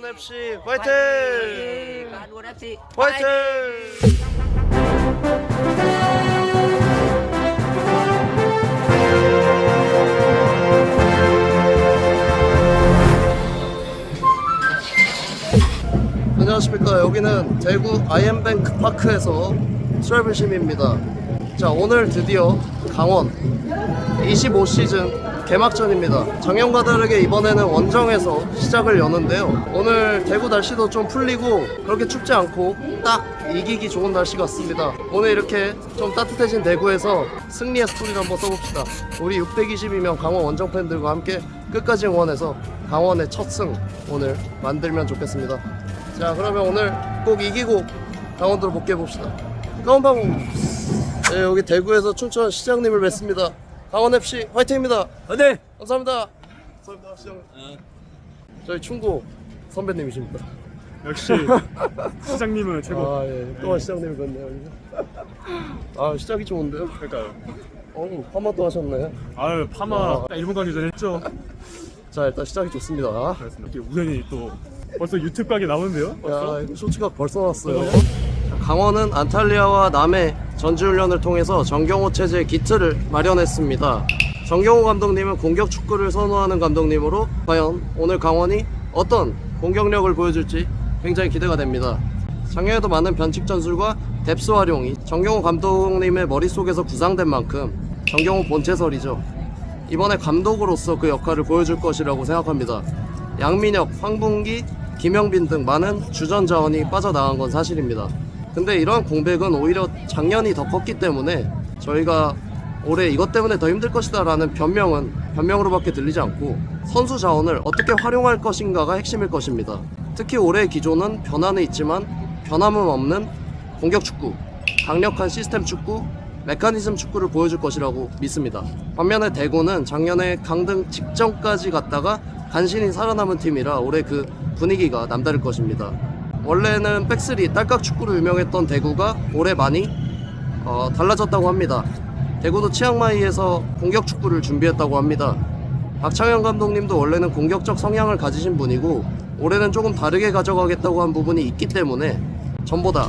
강원 FC 화이팅! 강원 FC 화이팅! 안녕하십니까. 여기는 대구 아이엠뱅크 파크에서 트래블심입니다. 자 오늘 드디어 강원 25시즌 개막전입니다. 작년과 다르게 이번에는 원정에서 시작을 여는데요. 오늘 대구 날씨도 좀 풀리고 그렇게 춥지 않고 딱 이기기 좋은 날씨 같습니다. 오늘 이렇게 좀 따뜻해진 대구에서 승리의 스토리를 한번 써봅시다. 우리 622명 강원 원정 팬들과 함께 끝까지 응원해서 강원의 첫 승 오늘 만들면 좋겠습니다. 자 그러면 오늘 꼭 이기고 강원도로 복귀해 봅시다. 강원방구 네, 여기 대구에서 춘천 시장님을 뵙습니다 강원 FC 화이팅입니다 네. 감사합니다 감사합니다 시장님 저희 충고 선배님이십니다 역시 시장님은 최고. 아 예 또한 시장님을 뵙네요 아 시작이 좋은데요 그러니까요. 어우 파마도 하셨네 아유 파마 아. 딱 1분 가기 전에 했죠. 자 일단 시작이 좋습니다 그렇습니다. 이렇게 우연히 또 벌써 유튜브 가게 나오는데요. 벌써? 야, 이거 쇼츠가 벌써 나왔어요. 강원은 안탈리아와 남해 전지훈련을 통해서 정경호 체제 기틀을 마련했습니다. 정경호 감독님은 공격 축구를 선호하는 감독님으로 과연 오늘 강원이 어떤 공격력을 보여줄지 굉장히 기대가 됩니다. 작년에도 많은 변칙 전술과 뎁스 활용이 정경호 감독님의 머릿속에서 구상된 만큼 정경호 본체설이죠. 이번에 감독으로서 그 역할을 보여줄 것이라고 생각합니다. 양민혁, 황bun기, 김영빈 등 많은 주전 자원이 빠져나간 건 사실입니다. 근데 이러한 공백은 오히려 작년이 더 컸기 때문에 저희가 올해 이것 때문에 더 힘들 것이다 라는 변명은 변명으로밖에 들리지 않고 선수 자원을 어떻게 활용할 것인가가 핵심일 것입니다. 특히 올해의 기조는 변화는 있지만 변함은 없는 공격 축구, 강력한 시스템 축구, 메커니즘 축구를 보여줄 것이라고 믿습니다. 반면에 대구는 작년에 강등 직전까지 갔다가 간신히 살아남은 팀이라 올해 그 분위기가 남다를 것입니다. 원래는 백스리 딸깍 축구로 유명했던 대구가 올해 많이 어, 달라졌다고 합니다. 대구도 치앙마이에서 공격 축구를 준비했다고 합니다. 박창현 감독님도 원래는 공격적 성향을 가지신 분이고 올해는 조금 다르게 가져가겠다고 한 부분이 있기 때문에 전보다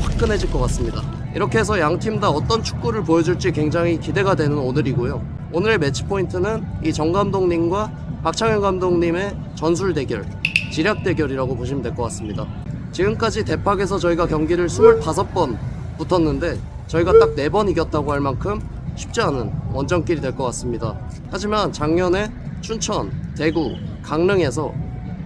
화끈해질 것 같습니다. 이렇게 해서 양 팀 다 어떤 축구를 보여줄지 굉장히 기대가 되는 오늘이고요. 오늘의 매치 포인트는 이 정 감독님과 박창현 감독님의 전술 대결, 지략 대결이라고 보시면 될 것 같습니다. 지금까지 대팍에서 저희가 경기를 25번 붙었는데 저희가 딱 4번 이겼다고 할 만큼 쉽지 않은 원정길이 될 것 같습니다. 하지만 작년에 춘천, 대구, 강릉에서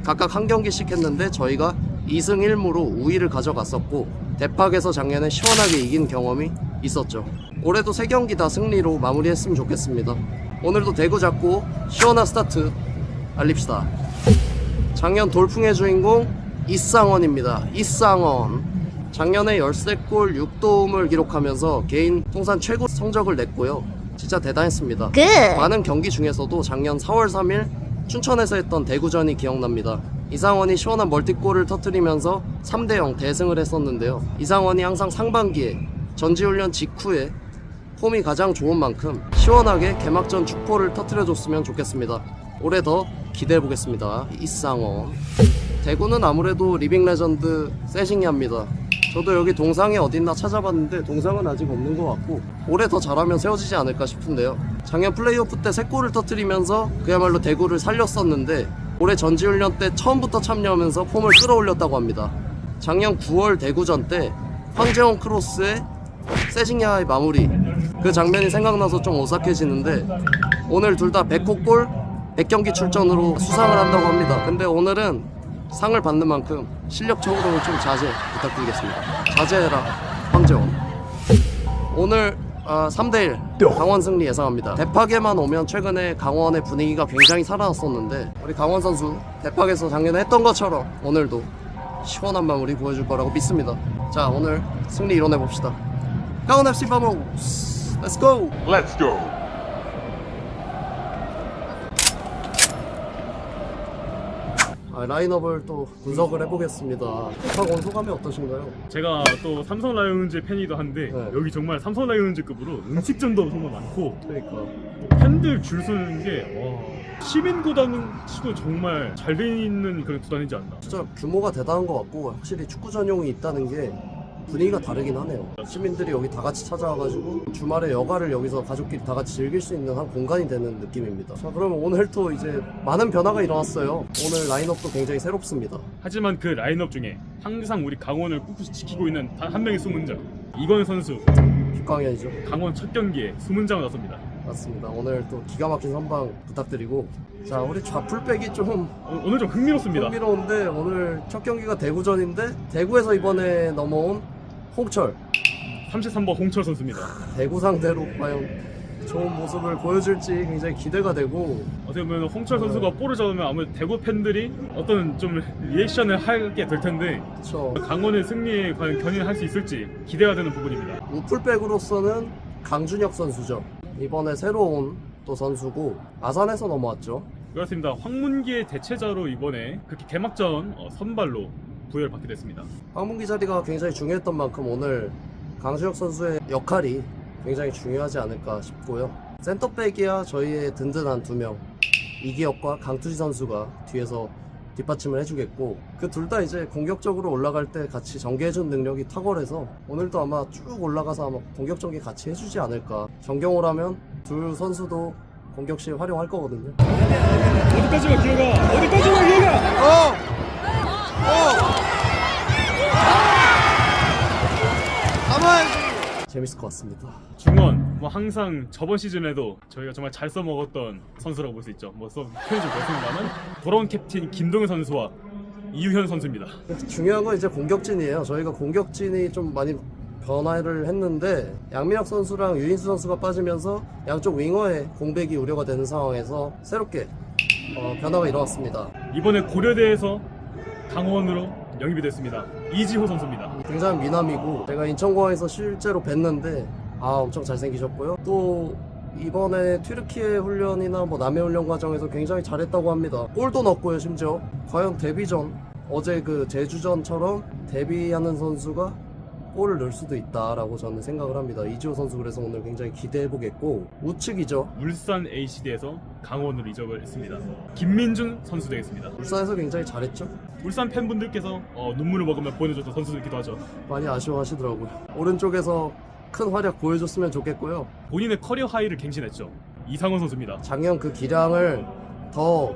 각각 한 경기씩 했는데 저희가 2승 1무로 우위를 가져갔었고 대팍에서 작년에 시원하게 이긴 경험이 있었죠. 올해도 3경기 다 승리로 마무리했으면 좋겠습니다. 오늘도 대구 잡고 시원한 스타트 알립시다. 작년 돌풍의 주인공 이쌍원입니다. 이쌍원. 작년에 13골 6도움을 기록하면서 개인 통산 최고 성적을 냈고요. 진짜 대단했습니다. 많은 경기 중에서도 작년 4월 3일 춘천에서 했던 대구전이 기억납니다. 이상원이 시원한 멀티골을 터뜨리면서 3대0 대승을 했었는데요. 이상원이 항상 상반기에 전지훈련 직후에 폼이 가장 좋은 만큼 시원하게 개막전 축포를 터뜨려줬으면 좋겠습니다. 올해 더 기대해 보겠습니다. 이상원. 대구는 아무래도 리빙 레전드 세징야입니다. 저도 여기 동상에 어딨나 찾아봤는데 동상은 아직 없는 것 같고 올해 더 잘하면 세워지지 않을까 싶은데요. 작년 플레이오프 때 3골을 터뜨리면서 그야말로 대구를 살렸었는데 올해 전지훈련 때 처음부터 참여하면서 폼을 끌어올렸다고 합니다. 작년 9월 대구전 때 황재원 크로스의 세징야의 마무리 그 장면이 생각나서 좀 오싹해지는데 오늘 둘 다 100호 골 100경기 출전으로 수상을 한다고 합니다. 근데 오늘은 상을 받는 만큼 실력적으로는 좀 자제 부탁드리겠습니다. 자제해라 황재원. 오늘 아, 3대1 강원 승리 예상합니다. 대팍에만 오면 최근에 강원의 분위기가 굉장히 살아났었는데 우리 강원 선수 대팍에서 작년에 했던 것처럼 오늘도 시원한 마무리 보여줄 거라고 믿습니다. 자 오늘 승리 이뤄내 봅시다. 강원 FC 바모스 Let's go! Let's go. 라인업을 또 분석을 해보겠습니다. 온 소감이 어떠신가요? 제가 또 삼성 라이온즈 팬이기도 한데 네. 여기 정말 삼성 라이온즈급으로 음식점도 정말 많고 그러니까 팬들 줄 서는 게 와. 시민 구단 치고 정말 잘 돼 있는 그런 구단이지 않나. 진짜 규모가 대단한 것 같고 확실히 축구 전용이 있다는 게 분위기가 다르긴 하네요. 시민들이 여기 다 같이 찾아와가지고 주말에 여가를 여기서 가족끼리 다 같이 즐길 수 있는 한 공간이 되는 느낌입니다. 자, 그러면 오늘 또 이제 많은 변화가 일어났어요. 오늘 라인업도 굉장히 새롭습니다. 하지만 그 라인업 중에 항상 우리 강원을 꿋꿋이 지키고 있는 단 한 명의 수문장 이건 선수 빅광현이죠. 강원 첫 경기에 수문장을 나섭니다. 맞습니다. 오늘 또 기가 막힌 선방 부탁드리고 자 우리 좌풀백이 좀 오- 오늘 좀 흥미롭습니다. 흥미로운데 오늘 첫 경기가 대구전인데 대구에서 이번에 넘어온 홍철 33번 홍철 선수입니다. 대구 상대로 과연 좋은 모습을 보여줄지 굉장히 기대가 되고 어떻게 보면 홍철 선수가 볼을 잡으면 아무래도 대구 팬들이 어떤 좀 리액션을 하게 될 텐데 저 강원의 승리에 과연 견인할 수 있을지 기대가 되는 부분입니다. 우풀백으로서는 강준혁 선수죠. 이번에 새로 온 또 선수고 아산에서 넘어왔죠. 그렇습니다. 황문기의 대체자로 이번에 그렇게 개막전 어, 선발로 부여를 받게 됐습니다. 황문기 자리가 굉장히 중요했던 만큼 오늘 강준혁 선수의 역할이 굉장히 중요하지 않을까 싶고요. 센터백이야 저희의 든든한 두 명 이기혁과 강투지 선수가 뒤에서 뒷받침을 해주겠고 그 둘 다 이제 공격적으로 올라갈 때 같이 전개해준 능력이 탁월해서 오늘도 아마 쭉 올라가서 아마 공격 전개 같이 해주지 않을까 정경호라면 둘 선수도 공격 시에 활용할 거거든요 어디까지가 기회가 어디까지가 기회가 어! 가만히 재밌을 것 같습니다 중원 뭐 항상 저번 시즌에도 저희가 정말 잘 써먹었던 선수라고 볼 수 있죠. 뭐 써, 표현이 좀 그렇습니다만 돌아온 캡틴 김동현 선수와 이유현 선수입니다. 중요한 건 이제 공격진이에요. 저희가 공격진이 좀 많이 변화를 했는데 양민혁 선수랑 유인수 선수가 빠지면서 양쪽 윙어의 공백이 우려가 되는 상황에서 새롭게 어, 변화가 일어났습니다. 이번에 고려대에서 강원으로 영입이 됐습니다. 이지호 선수입니다. 굉장히 미남이고 제가 인천공항에서 실제로 뵀는데 아 엄청 잘생기셨고요. 또 이번에 튀르키예 훈련이나 뭐 남해 훈련 과정에서 굉장히 잘했다고 합니다. 골도 넣었고요 심지어. 과연 데뷔전 어제 그 제주전처럼 데뷔하는 선수가 골을 넣을 수도 있다라고 저는 생각을 합니다. 이지호 선수 그래서 오늘 굉장히 기대해 보겠고 우측이죠. 울산 ACD에서 강원으로 이적을 했습니다. 김민준 선수 되겠습니다. 울산에서 굉장히 잘했죠. 울산 팬분들께서 어, 눈물을 먹으며 보내줬던 선수이기도 하죠. 많이 아쉬워하시더라고요. 오른쪽에서 큰 활약 보여줬으면 좋겠고요. 본인의 커리어 하이를 갱신했죠. 이상원 선수입니다. 작년 그 기량을 더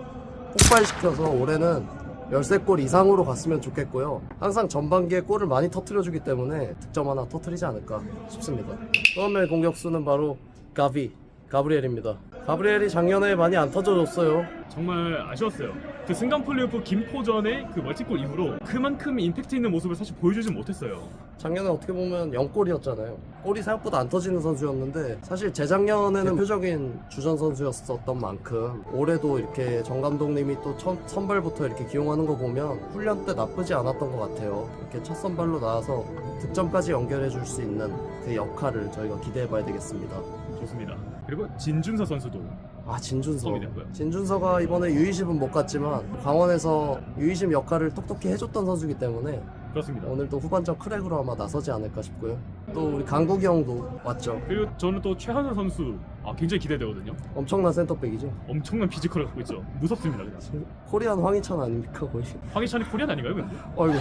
폭발시켜서 올해는 13골 이상으로 갔으면 좋겠고요. 항상 전반기에 골을 많이 터트려주기 때문에 득점 하나 터트리지 않을까 싶습니다. 처음에 공격수는 바로 가비, 가브리엘입니다. 가브리엘이 작년에 많이 안 터져줬어요. 정말 아쉬웠어요. 그 승강 플레이오프 김포전의 그 멀티골 이후로 그만큼 임팩트 있는 모습을 사실 보여주지 못했어요. 작년에 어떻게 보면 0골이었잖아요. 골이 생각보다 안 터지는 선수였는데 사실 재작년에는 대표적인 주전 선수였었던 만큼 올해도 이렇게 정 감독님이 또 첫 선발부터 이렇게 기용하는 거 보면 훈련 때 나쁘지 않았던 것 같아요. 이렇게 첫 선발로 나와서 득점까지 연결해 줄 수 있는 그 역할을 저희가 기대해 봐야 되겠습니다. 좋습니다. 그리고 진준서 선수도 아 진준서 됐고요. 진준서가 이번에 U20은 못 갔지만 강원에서 U20 역할을 똑똑히 해줬던 선수이기 때문에 그렇습니다. 오늘 또 후반전 크랙으로 아마 나서지 않을까 싶고요. 또 우리 강국이 형도 왔죠. 그리고 저는 또 최한솔 선수 아, 굉장히 기대되거든요. 엄청난 센터백이죠. 엄청난 피지컬을 갖고 있죠. 무섭습니다. 그냥. 코리안 황희찬 아닙니까 거의. 황희찬이 코리안 아닌가요, 근데? 어이구.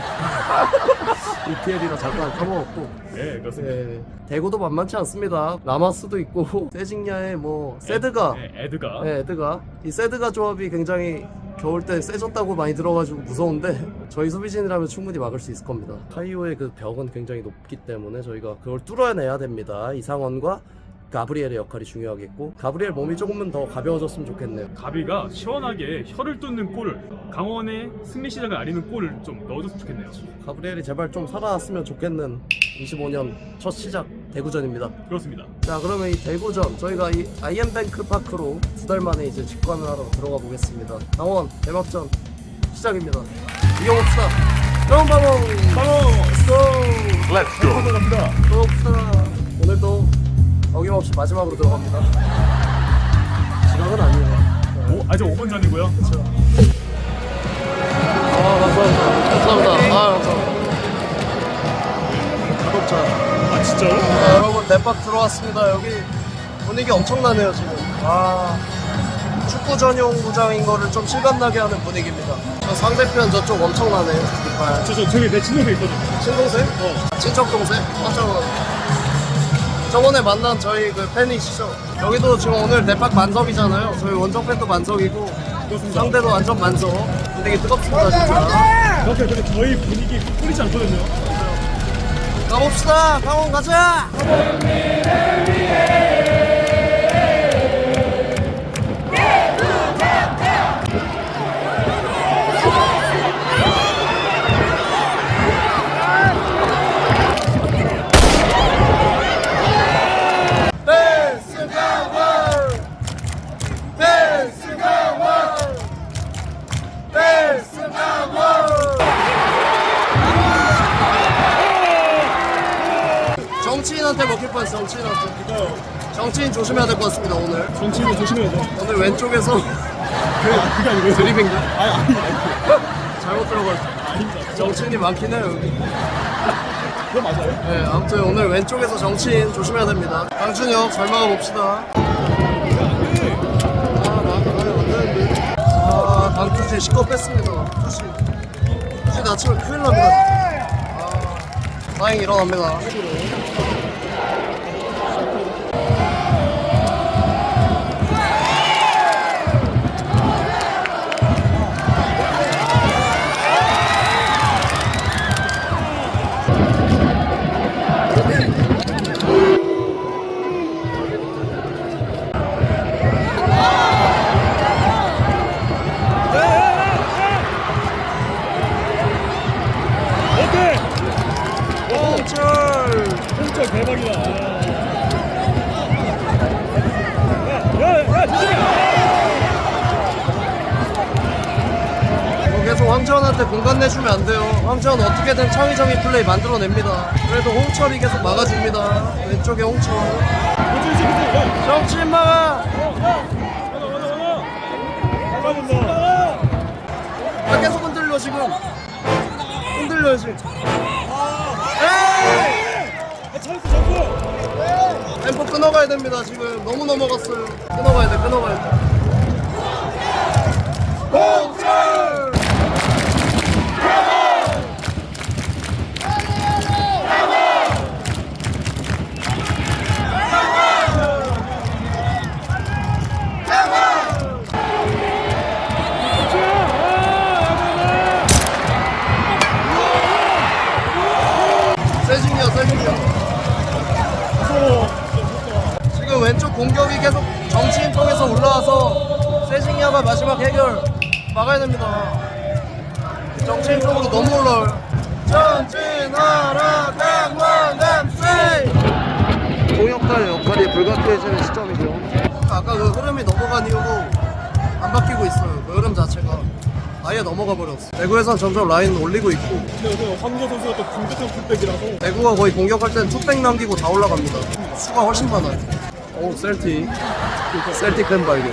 EPL이라 잠깐 까먹었고. 네, 그렇습니다. 예, 대구도 만만치 않습니다. 라마스도 있고 세징야의 뭐 세드가, 네, 에드가 네, 에드가 이 세드가 조합이 굉장히 겨울 때 세졌다고 많이 들어가지고 무서운데 저희 수비진이라면 충분히 막을 수 있을 겁니다. 카이오의 그 벽은 굉장히 높기 때문에 저희가 그걸 뚫어내야 됩니다. 이상원과 가브리엘의 역할이 중요하겠고 가브리엘 몸이 조금은 더 가벼워졌으면 좋겠네요. 가비가 시원하게 혀를 뚫는 골을 강원의 승리 시작을 알리는 골을 좀 넣어줬으면 좋겠네요. 가브리엘이 제발 좀 살아났으면 좋겠는 25년 첫 시작 대구전입니다. 그렇습니다. 자 그러면 이 대구전 저희가 이 아이엠뱅크 파크로 두 달 만에 이제 직관을 하러 들어가 보겠습니다. 강원 대박전 시작입니다. 이겨봅시다. 여러분 바로 바로 렛츠고 렛츠고 갑니다. 들어봅시다. 오늘도 어김없이 마지막으로 들어갑니다. 지각은 아니에요. 오, 아직 5분 전이고요. 그렇죠. 아 감사합니다. 감사합니다. 아 감사합니다. 구독자. 아, 진짜요? 네, 여러분 대박 들어왔습니다. 여기 분위기 엄청나네요 지금. 와 축구 전용 구장인 거를 좀 실감나게 하는 분위기입니다. 저 상대편 저쪽 엄청나네요. 이빨. 저, 저 저기 내 친구가 있거든. 친동생? 어. 친척 동생? 깜짝 놀랐네. 저번에 만난 저희 그 팬이시죠? 여기도 지금 오늘 대팍 만석이잖아요. 저희 원정 팬도 만석이고. 상대도 완전 만석. 되게 뜨겁습니다 진짜. 그렇게 근데 저희 분위기 풀리지 않거든요. 가봅시다. 강원 가자. 많긴 해요 여기 그거 맞아요. 네 아무튼 오늘 왼쪽에서 정치인 조심해야 됩니다 강준혁 잘 막아봅시다 아 나한테 가면 안 되는데 아 강투지 시커 뺐습니다 투시 투시 다치면 큰일 납니다 아 다행히 일어납니다 계속 황재원한테 공간 내주면 안 돼요. 황재원 어떻게든 창의적인 플레이 만들어냅니다. 그래도 홍철이 계속 막아줍니다. 왼쪽에 홍철. 정치인 막아! 아, 계속 흔들려, 지금. 흔들려야지. 에 끊어가야 됩니다, 지금. 너무 넘어갔어요. 끊어가야 돼, 끊어가야 돼. 홍철! 공격이 계속 정치인 통해서 올라와서 세징야가 마지막 해결 막아야 됩니다. 정치인 쪽으로 너무 올라와요. 전진하라 강원남세 공역할 역할이 불가피해지는 시점이죠. 아까 그 흐름이 넘어간 이후로 안 바뀌고 있어요. 그 흐름 자체가 아예 넘어가 버렸어. 대구에선 점점 라인 올리고 있고 근데 그 황재 선수가 또 공격형 풀백이라서 대구가 거의 공격할 때는 투백 남기고 다 올라갑니다. 수가 훨씬 많아요. 오 셀틱 셀틱 큰 발견.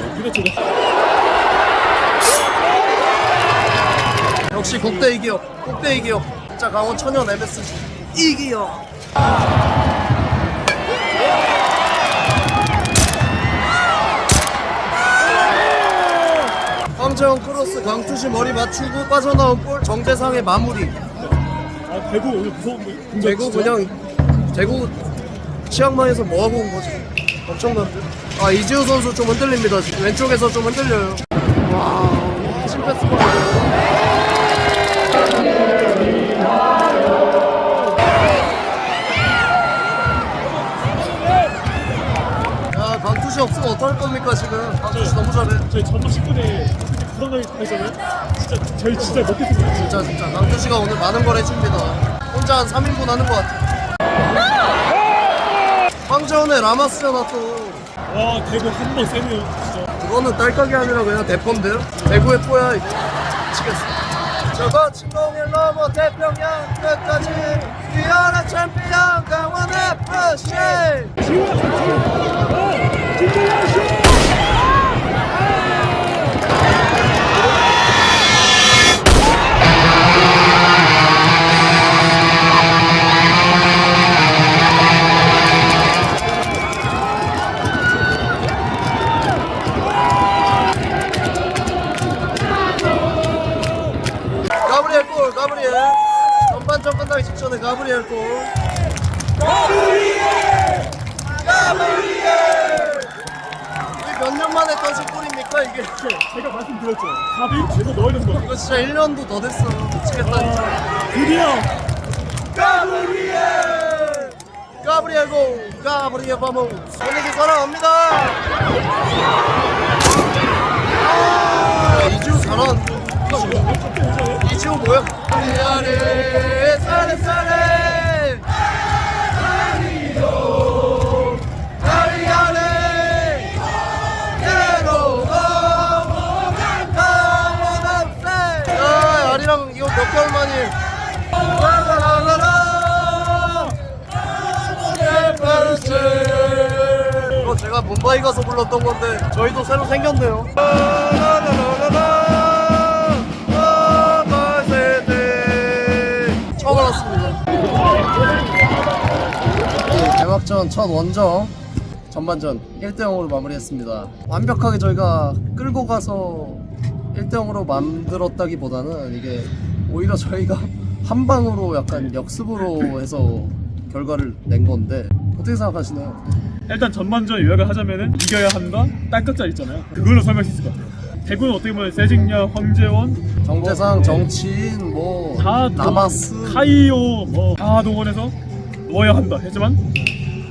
역시 국대 이기업 국대 이기업 진짜 강원 천연 MSG 이기업 황재영 크로스 강투시 머리 맞추고 빠져나온 볼 정재상의 마무리 아 대구 오늘 무서운데. 대구. 그냥 대구 치앙마이에서 뭐하고 온 거지 엄청난데? 아 이지우 선수 좀 흔들립니다. 지금 왼쪽에서 좀 흔들려요. 와 심패스 볼야 강투시 없으면 어떡할 겁니까 지금? 강투시 너무 잘해. 저희 전북 10분에 부담감이 있잖아요. 진짜 저희 진짜 먹겠습니다. 진짜. 진짜 진짜. 강투시가 오늘 많은 걸 해줍니다. 혼자 한 3인분 하는 것 같아 황 재원의 라마스잖아 또. 와 대구 한번 세네요. 진짜. 그거는 딸깍이 아니라 그냥 대폰데 대구의 포야. 이거 미치겠어 저거 침공의 로봇 태평양 끝까지. 뛰어난 챔피언 강원 FC 가브리엘 진짜 1년 저희도 새로 생겼네요. 처음 알았습니다. 이 개막전 첫 원정 전반전 1대 0으로 마무리했습니다. 완벽하게 저희가 끌고 가서 1대 0으로 만들었다기보다는 이게 오히려 저희가 한 방으로 약간 역습으로 해서 결과를 낸 건데 어떻게 생각하시나요? 일단 전반전 요약을 하자면은 이겨야 한다 딸깍짤 있잖아요. 그걸로 설명할 수 있을 것 같아요. 대구는 어떻게 보면 세징야, 황재원 정재상, 정치인, 뭐 다 동- 나마스 카이오 뭐다 동원해서 넣어야 한다 했지만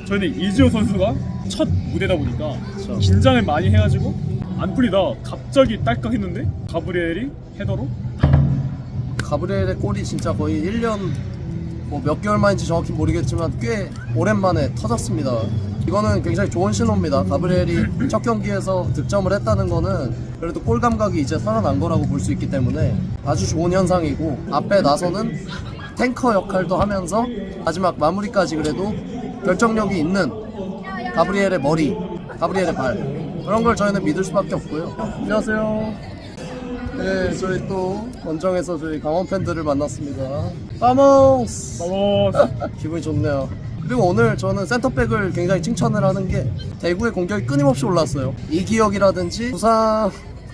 저희는 이지호 선수가 첫 무대다 보니까 그쵸. 긴장을 많이 해가지고 안 풀리다 갑자기 딸깍 했는데 가브리엘이 헤더로 가브리엘의 골이 진짜 거의 1년 뭐 몇 개월 만인지 정확히 모르겠지만 꽤 오랜만에 터졌습니다. 이거는 굉장히 좋은 신호입니다. 가브리엘이 첫 경기에서 득점을 했다는 거는 그래도 골 감각이 이제 살아난 거라고 볼 수 있기 때문에 아주 좋은 현상이고 앞에 나서는 탱커 역할도 하면서 마지막 마무리까지 그래도 결정력이 있는 가브리엘의 머리, 가브리엘의 발 그런 걸 저희는 믿을 수밖에 없고요. 안녕하세요. 네, 저희 또 원정에서 저희 강원 팬들을 만났습니다. 파모스! 어 기분이 좋네요. 그리고 오늘 저는 센터백을 굉장히 칭찬을 하는 게 대구의 공격이 끊임없이 올랐어요. 이기혁이라든지 부상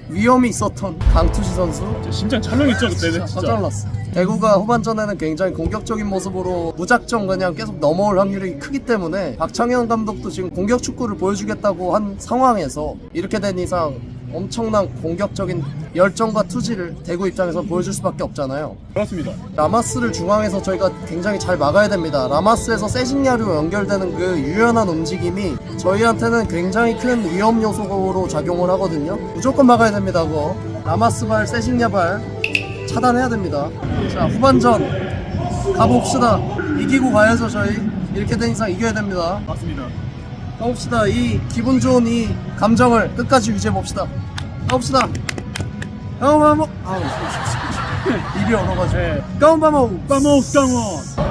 위험이 있었던 강투시 선수 심장 찰렁했죠 그때는 깜짝 진짜 놀랐어. 대구가 후반전에는 굉장히 공격적인 모습으로 무작정 그냥 계속 넘어올 확률이 크기 때문에 박창현 감독도 지금 공격 축구를 보여주겠다고 한 상황에서 이렇게 된 이상 엄청난 공격적인 열정과 투지를 대구 입장에서 보여줄 수밖에 없잖아요. 그렇습니다. 라마스를 중앙에서 저희가 굉장히 잘 막아야 됩니다. 라마스에서 세징야로 연결되는 그 유연한 움직임이 저희한테는 굉장히 큰 위험 요소로 작용을 하거든요. 무조건 막아야 됩니다, 그거. 라마스 발, 세징야 발 차단해야 됩니다. 자, 후반전 가봅시다. 이기고 가야죠, 저희. 이렇게 된 이상 이겨야 됩니다. 맞습니다. 가봅시다. 이 기분 좋은 이 감정을 끝까지 유지해 봅시다. 가봅시다. 가보마모. 아, 입이 얼어가지고. 네. 가보마모. 빠모스 강원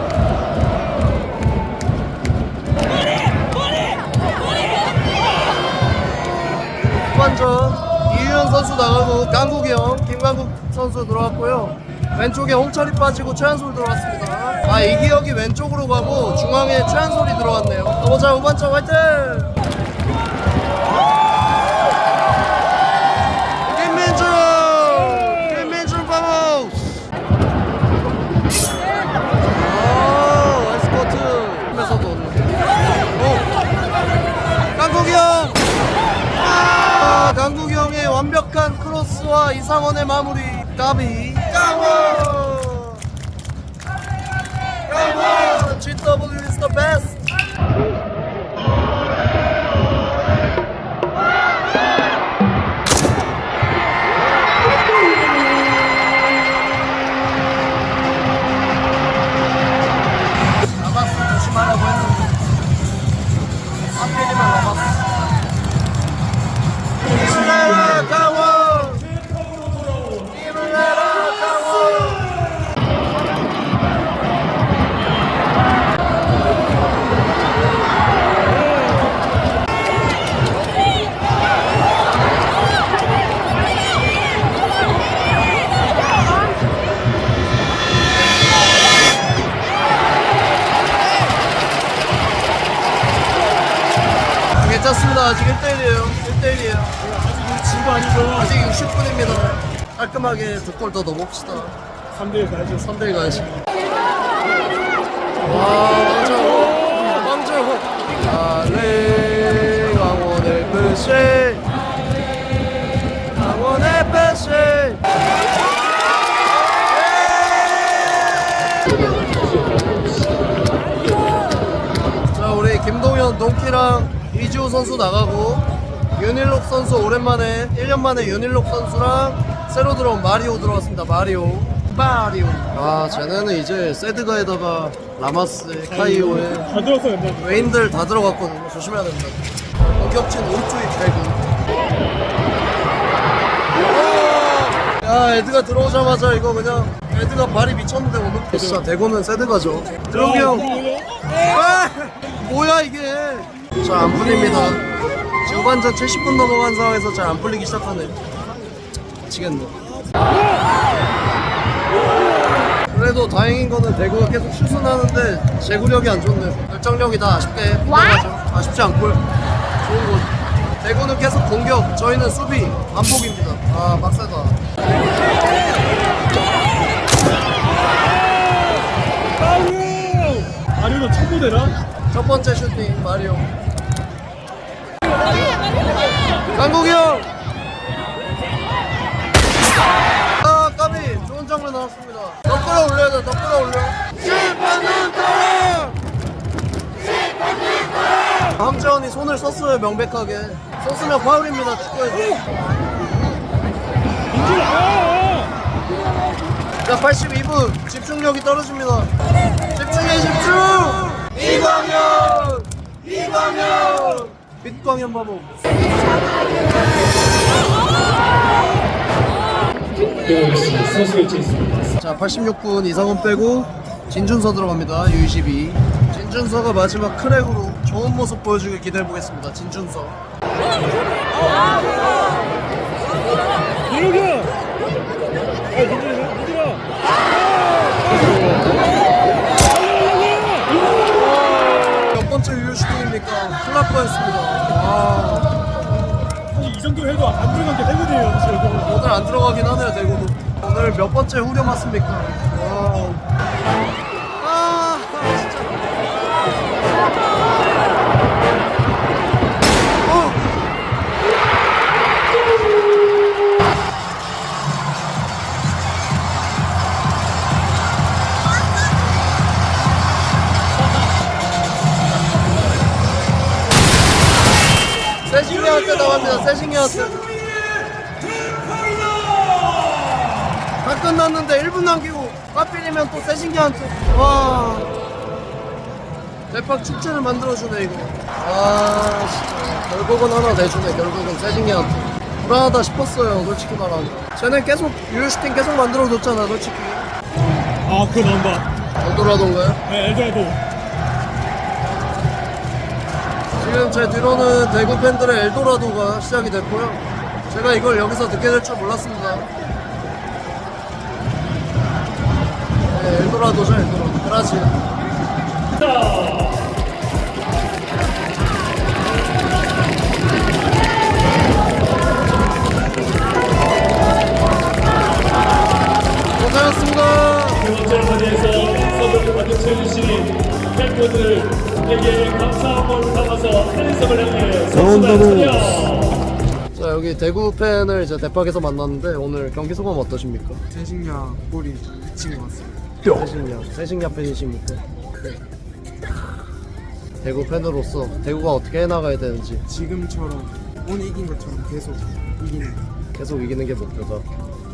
후반전 선수 나가고 강국이 형, 김강국 선수 들어왔고요. 왼쪽에 홍철이 빠지고 최한솔 들어왔습니다. 아 이기혁이 왼쪽으로 가고 중앙에 최한솔이 들어왔네요. 가보자 후반전 화이팅! 강국이 형의 완벽한 크로스와 이상원의 마무리 까비 강원! 강원! GW is the best! 1대1이에요 진거 아니죠? 아직 60분입니다. 깔끔하게 두 골 더 넣어봅시다. 3대1 가야죠. 3대1 가야지 와 왕정호. 왕정호. 달리 강원 FC 강원 FC 자 우리 김동현 동키랑 이지호 선수 나가고 윤일록 선수 오랜만에 1년 만에 윤일록 선수랑 새로 들어온 마리오 들어왔습니다. 마리오. 마리오. 아 쟤네는 이제 세드가에다가 라마스 카이오에 다 들었어 근데. 웨인들 다 들어갔거든요. 조심해야 됩니다. 공격진 오른쪽이 대구 야 에드가 들어오자마자 이거 그냥 에드가 발이 미쳤는데 오늘? 진짜 대구는 세드가죠. 드롱이 형. 아, 뭐야 이게? 잘안 풀립니다 후반전 70분 넘어간 상황에서 잘 안 풀리기 시작하네 미치겠네. 그래도 다행인 거는 대구가 계속 슛은 하는데 제구력이 안 좋네요. 결정력이 다 아쉽게 끝나가죠. 아쉽지 않고요. 좋은 거. 대구는 계속 공격. 저희는 수비 반복입니다. 아 빡세다. 아리오는 천보대라? 첫 번째 슈팅 마리오 강국이 형! 아 까비. 좋은 장면 나왔습니다. 더 끌어올려야 돼 더 끌어올려. 실패는 사랑 함재원이 손을 썼어요 명백하게. 썼으면 파울입니다 축구에서. 자 82분. 집중력이 떨어집니다. 집중해 집중! 이광현 이광현 빛광현 바보 자 86분 이상훈 빼고 진준서 들어갑니다 U22 진준서가 마지막 크랙으로 좋은 모습 보여주길 기대해 보겠습니다 진준서. 아 민준아 민준아 몇 번째 유효 슈팅입니까? 큰일 날 뻔했습니다. 와 사실 이 정도 해도 안 들어간 게 행운이에요 지금 오늘 안 들어가긴 하네요 대구도 오늘 몇 번째 후려 맞습니까 와. 대박 축제를 만들어주네 이거 아 진짜 결국은 하나 내주네 결국은 세징야한테 불안하다 싶었어요 솔직히 말하면 쟤네 계속 유효슈팅 계속 만들어줬잖아 솔직히 아 그거 나온다 엘도라도인가요? 네 엘도라도 지금 제 뒤로는 대구 팬들의 엘도라도가 시작이 됐고요. 제가 이걸 여기서 듣게 될 줄 몰랐습니다. 네, 엘도라도죠, 엘도라도. 브라질. 고생하셨습니다. 두 번째 자리에서 서브를 받은 최주신 팬분들에게 감사함을 담아서 향해 자, 여기 대구 팬을 이제 대팍에서 만났는데 오늘 경기 소감 어떠십니까? 대식량 골이 미친 것 같습니다. 세식야, 세식야 팬이십니까? 네. 대구 팬으로서 대구가 어떻게 해나가야 되는지 지금처럼 오늘 이긴 것처럼 계속 이기는 계속 이기는 게 목표다.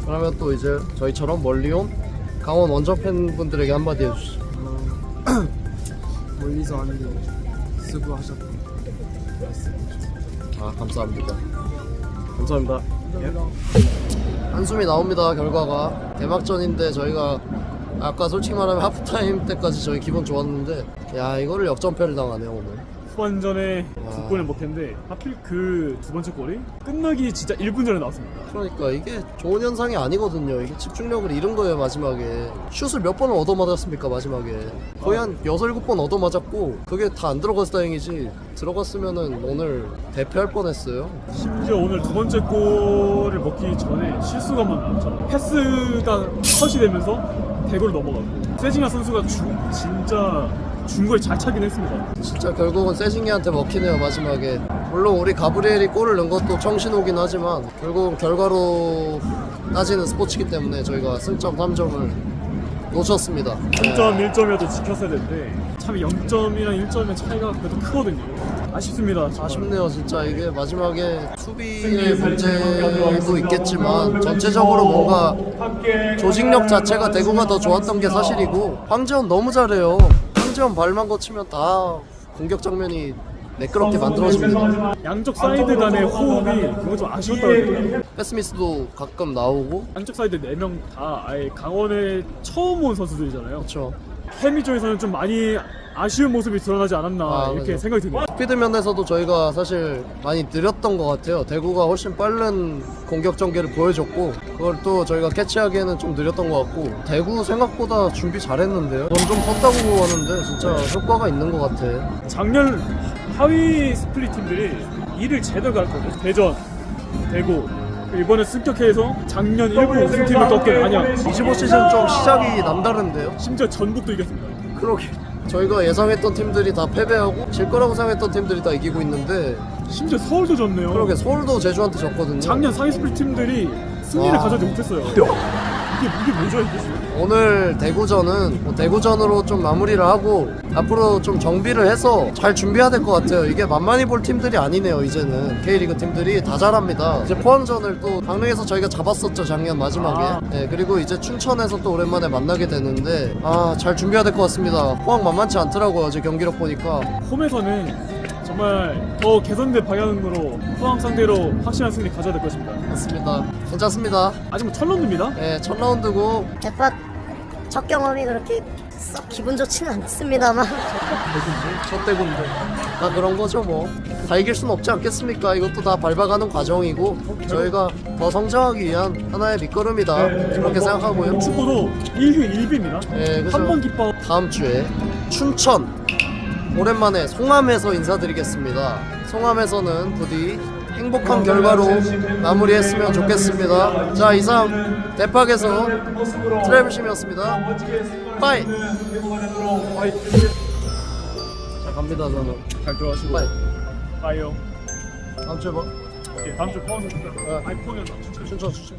그러면 또 이제 저희처럼 멀리 온 강원 원정 팬분들에게 한마디 해주시죠. 어, 멀리서 왔는데 수고하셨다. 아 감사합니다. 감사합니다. 한숨이 나옵니다 결과가 대박전인데 저희가 아까 솔직히 말하면 하프타임 때까지 저희 기분 좋았는데 야 이거를 역전패를 당하네요 오늘 후반전에 와. 두 골을 먹혔는데 하필 그 두 번째 골이 끝나기 진짜 1분 전에 나왔습니다. 그러니까 이게 좋은 현상이 아니거든요. 이게 집중력을 잃은 거예요 마지막에. 슛을 몇 번을 얻어맞았습니까 마지막에. 거의 한 여섯 일곱 번 얻어맞았고 그게 다 안 들어가서 다행이지 들어갔으면은 오늘 대패할 뻔했어요. 심지어 오늘 두 번째 골을 먹기 전에 실수가 한번 나왔죠. 패스가 컷이 되면서 대골을 넘어가고 세징야 선수가 주, 진짜 중거리 잘 차긴 했습니다. 진짜 결국은 세징이한테 먹히네요 마지막에. 물론 우리 가브리엘이 골을 넣은 것도 정신오긴 하지만 결국은 결과로 따지는 스포츠이기 때문에 저희가 승점 3점을 놓쳤습니다. 0점 1점이라도 지켰어야 되는데 참 0점이랑 1점의 차이가 그래도 크거든요. 아쉽습니다. 정말. 아쉽네요 진짜 이게 마지막에 수비의 문제도 있겠지만 전체적으로 뭔가 조직력 자체가 대구가 더 좋았던 게 사실이고 황재원 너무 잘해요 황재원 발만 거치면 다 공격 장면이 매끄럽게 만들어집니다 양쪽 사이드 간의 호흡이 그거 좀 아쉬웠다고 느껴요. 패스미스도 가끔 나오고 양쪽 사이드 4명 다 아예 강원에 처음 온 선수들이잖아요. 그렇죠 케미 쪽에서는 좀 많이 아쉬운 모습이 드러나지 않았나 아, 이렇게 맞아요. 생각이 드네요. 스피드 면에서도 저희가 사실 많이 느렸던 것 같아요. 대구가 훨씬 빠른 공격 전개를 보여줬고 그걸 또 저희가 캐치하기에는 좀 느렸던 것 같고 대구 생각보다 준비 잘했는데요. 넌좀 컸다고 하는데 진짜 효과가 있는 것 같아. 작년 하위 스플릿 팀들이 일을 제대로 갈거든요. 대전, 대구 이번에 습격해서 작년 일부 우승팀을 꺾은 안양 25 시즌 좀 시작이 남다른데요. 심지어 전북도 이겼습니다. 그러게 저희가 예상했던 팀들이 다 패배하고 질 거라고 생각했던 팀들이 다 이기고 있는데 심지어 서울도 졌네요. 그러게 서울도 제주한테 졌거든요. 작년 상위 스플릿 팀들이 승리를 와. 가져오지 못했어요. 이게 이게 뭐죠 이게? 오늘 대구전은 뭐 대구전으로 좀 마무리를 하고 앞으로 좀 정비를 해서 잘 준비해야 될 것 같아요. 이게 만만히 볼 팀들이 아니네요. 이제는 K리그 팀들이 다 잘합니다. 이제 포항전을 또 강릉에서 저희가 잡았었죠 작년 마지막에. 아. 네, 그리고 이제 춘천에서 또 오랜만에 만나게 되는데 아 잘 준비해야 될 것 같습니다. 포항 만만치 않더라고요. 어제 경기력 보니까. 홈에서는 정말 더 개선된 방향으로 포항 상대로 확실한 승리 가져야 될 것입니다. 맞습니다. 괜찮습니다. 아직 뭐 철런드입니다. 네, 첫 라운드고 대파 첫 경험이 그렇게 썩 기분 좋지는 않습니다만 첫 대군데 다 그런 거죠 뭐. 다 이길 수는 없지 않겠습니까? 이것도 다 밟아가는 과정이고 저희가 더 성장하기 위한 하나의 밑거름이다 그렇게 생각하고요. 축구도 1교 1비입니다. 네, 그죠. 한 번 기뻐 다음 주에 춘천 오랜만에 송암에서 인사드리겠습니다. 송암에서는 부디 행복한 결과로 마무리했으면 좋겠습니다. 자 이상 대팍에서 트래블심이었습니다. 빠이. 자 갑니다 저는. 잘 들어가시고 빠이. 빠이요. 다음 주에 봐. 오케이 다음 주 포항 선수 네. 아니 포항이었나 춘천 춘천 춘천.